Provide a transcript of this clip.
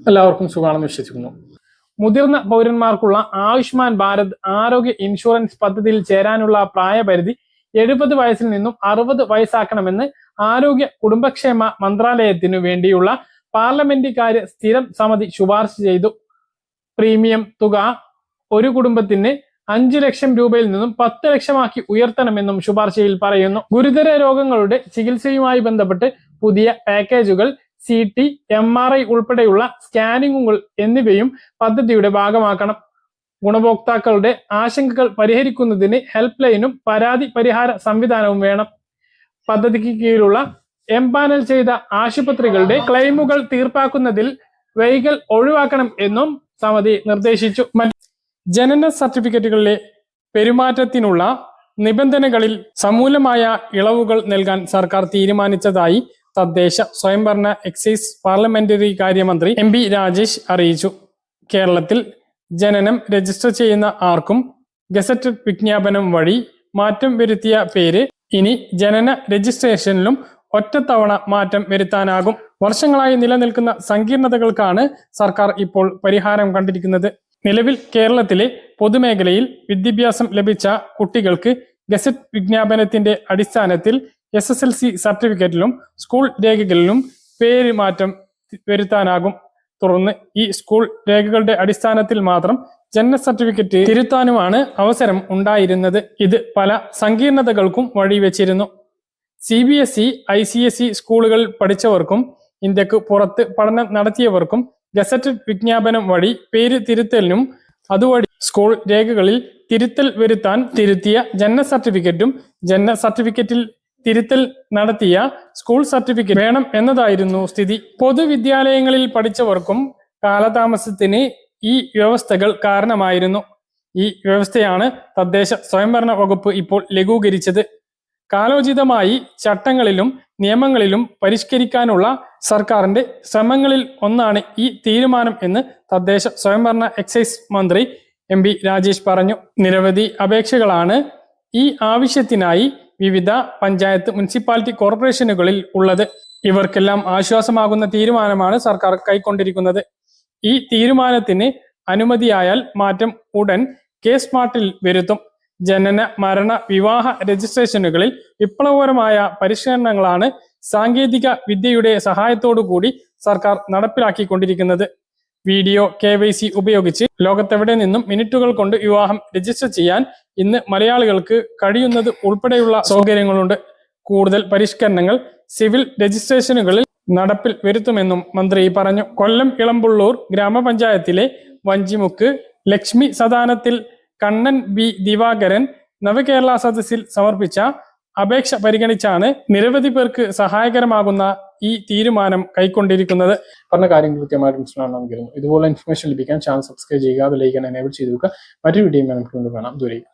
എല്ലാവർക്കും സുഖമാണെന്ന് വിശ്വസിക്കുന്നു. മുതിർന്ന പൗരന്മാർക്കുള്ള ആയുഷ്മാൻ ഭാരത് ആരോഗ്യ ഇൻഷുറൻസ് പദ്ധതിയിൽ ചേരാനുള്ള പ്രായപരിധി എഴുപത് വയസ്സിൽ നിന്നും അറുപത് വയസ്സാക്കണമെന്ന് ആരോഗ്യ കുടുംബക്ഷേമ മന്ത്രാലയത്തിനു വേണ്ടിയുള്ള പാർലമെന്റ് കാര്യ സ്ഥിരം സമിതി ശുപാർശ ചെയ്തു. പ്രീമിയം തുക ഒരു കുടുംബത്തിന് അഞ്ചു ലക്ഷം രൂപയിൽ നിന്നും പത്ത് ലക്ഷമാക്കി ഉയർത്തണമെന്നും ശുപാർശയിൽ പറയുന്നു. ഗുരുതര രോഗങ്ങളുടെ ചികിത്സയുമായി ബന്ധപ്പെട്ട് പുതിയ പാക്കേജുകൾ C T M R I ഉൾപ്പെടെയുള്ള സ്കാനിങ്ങുകൾ എന്നിവയും പദ്ധതിയുടെ ഭാഗമാക്കണം. ഗുണഭോക്താക്കളുടെ ആശങ്കകൾ പരിഹരിക്കുന്നതിന് ഹെൽപ്പ് ലൈനും പരാതി പരിഹാര സംവിധാനവും വേണം. പദ്ധതിക്ക് കീഴിലുള്ള എംപാനൽ ചെയ്ത ആശുപത്രികളുടെ ക്ലെയിമുകൾ തീർപ്പാക്കുന്നതിൽ വൈകൽ ഒഴിവാക്കണം എന്നും സമിതി നിർദ്ദേശിച്ചു. ജനന സർട്ടിഫിക്കറ്റുകളിലെ പെരുമാറ്റത്തിനുള്ള നിബന്ധനകളിൽ സമൂലമായ ഇളവുകൾ നൽകാൻ സർക്കാർ തീരുമാനിച്ചതായി തദ്ദേശ സ്വയംഭരണ എക്സൈസ് പാർലമെന്ററി കാര്യമന്ത്രി എം പി രാജേഷ് അറിയിച്ചു. കേരളത്തിൽ ജനനം രജിസ്റ്റർ ചെയ്യുന്ന ആർക്കും ഗസറ്റ് വിജ്ഞാപനം വഴി മാറ്റം വരുത്തിയ പേര് ഇനി ജനന രജിസ്ട്രേഷനിലും ഒറ്റത്തവണ മാറ്റം വരുത്താനാകും. വർഷങ്ങളായി നിലനിൽക്കുന്ന സങ്കീർണതകൾക്കാണ് സർക്കാർ ഇപ്പോൾ പരിഹാരം കണ്ടിരിക്കുന്നത്. നിലവിൽ കേരളത്തിലെ പൊതുമേഖലയിൽ വിദ്യാഭ്യാസം ലഭിച്ച കുട്ടികൾക്ക് ഗസറ്റ് വിജ്ഞാപനത്തിന്റെ അടിസ്ഥാനത്തിൽ എസ് എസ് എൽ സി സർട്ടിഫിക്കറ്റിലും സ്കൂൾ രേഖകളിലും പേര് മാറ്റം വരുത്താനാകും. തുടർന്ന് ഈ സ്കൂൾ രേഖകളുടെ അടിസ്ഥാനത്തിൽ മാത്രം ജനന സർട്ടിഫിക്കറ്റ് തിരുത്താനുമാണ് അവസരം ഉണ്ടായിരുന്നത്. ഇത് പല സങ്കീർണതകൾക്കും വഴിവെച്ചിരുന്നു. C B S E I C S E സ്കൂളുകളിൽ പഠിച്ചവർക്കും ഇന്ത്യയ്ക്ക് പുറത്ത് പഠനം നടത്തിയവർക്കും ഗസറ്റഡ് വിജ്ഞാപനം വഴി പേര് തിരുത്തലിനും അതുവഴി സ്കൂൾ രേഖകളിൽ തിരുത്തൽ വരുത്താൻ തിരുത്തിയ ജനന സർട്ടിഫിക്കറ്റും ജനന സർട്ടിഫിക്കറ്റിൽ തിരുത്തൽ നടത്തിയ സ്കൂൾ സർട്ടിഫിക്കറ്റ് വേണം എന്നതായിരുന്നു സ്ഥിതി. പൊതുവിദ്യാലയങ്ങളിൽ പഠിച്ചവർക്കും കാലതാമസത്തിന് ഈ വ്യവസ്ഥകൾ കാരണമായിരുന്നു. ഈ വ്യവസ്ഥയാണ് തദ്ദേശ സ്വയംഭരണ വകുപ്പ് ഇപ്പോൾ ലഘൂകരിച്ചത്. കാലോചിതമായി ചട്ടങ്ങളിലും നിയമങ്ങളിലും പരിഷ്കരിക്കാനുള്ള സർക്കാരിന്റെ ശ്രമങ്ങളിൽ ഒന്നാണ് ഈ തീരുമാനം എന്ന് തദ്ദേശ സ്വയംഭരണ എക്സൈസ് മന്ത്രി എം രാജേഷ് പറഞ്ഞു. നിരവധി അപേക്ഷകളാണ് ഈ ആവശ്യത്തിനായി വിവിധ പഞ്ചായത്ത് മുനിസിപ്പാലിറ്റി കോർപ്പറേഷനുകളിൽ ഉള്ളത്. ഇവർക്കെല്ലാം ആശ്വാസമാകുന്ന തീരുമാനമാണ് സർക്കാർ കൈക്കൊണ്ടിരിക്കുന്നത്. ഈ തീരുമാനത്തിന് അനുമതിയായാൽ മാറ്റം ഉടൻ കെ സ്മാർട്ടിൽ വരുത്തും. ജനന മരണ വിവാഹ രജിസ്ട്രേഷനുകളിൽ വിപ്ലവകരമായ പരിഷ്കരണങ്ങളാണ് സാങ്കേതിക വിദ്യയുടെ സഹായത്തോടു കൂടി സർക്കാർ നടപ്പിലാക്കിക്കൊണ്ടിരിക്കുന്നത്. വീഡിയോ കെ വൈ സി ഉപയോഗിച്ച് ലോകത്തെവിടെ നിന്നും മിനിറ്റുകൾ കൊണ്ട് വിവാഹം രജിസ്റ്റർ ചെയ്യാൻ ഇന്ന് മലയാളികൾക്ക് കഴിയുന്നത് ഉൾപ്പെടെയുള്ള സൗകര്യങ്ങളുണ്ട്. കൂടുതൽ പരിഷ്കരണങ്ങൾ സിവിൽ രജിസ്ട്രേഷനുകളിൽ നടപ്പിൽ വരുത്തുമെന്നും മന്ത്രി പറഞ്ഞു. കൊല്ലം ഇളമ്പുള്ളൂർ ഗ്രാമപഞ്ചായത്തിലെ വഞ്ചിമുക്ക് ലക്ഷ്മി സദാനത്തിൽ കണ്ണൻ ബി ദിവാകരൻ നവകേരള സദസ്സിൽ സമർപ്പിച്ച അപേക്ഷ പരിഗണിച്ചാണ് നിരവധി പേർക്ക് സഹായകരമാകുന്ന ഈ തീരുമാനം കൈക്കൊണ്ടിരിക്കുന്നത്. പറഞ്ഞ കാര്യങ്ങൾ കൃത്യമായിട്ട് മനസ്സിലാണെന്ന് കരുതുന്നു. ഇതുപോലെ ഇൻഫർമേഷൻ ലഭിക്കാൻ ചാനൽ സബ്സ്ക്രൈബ് ചെയ്യുക ബെലൈക്കൻ എനേബിൾ ചെയ്ത് വെക്കുക. മറ്റൊരു വീഡിയോ നമുക്ക് കാണാം. ദൂരേക്ക്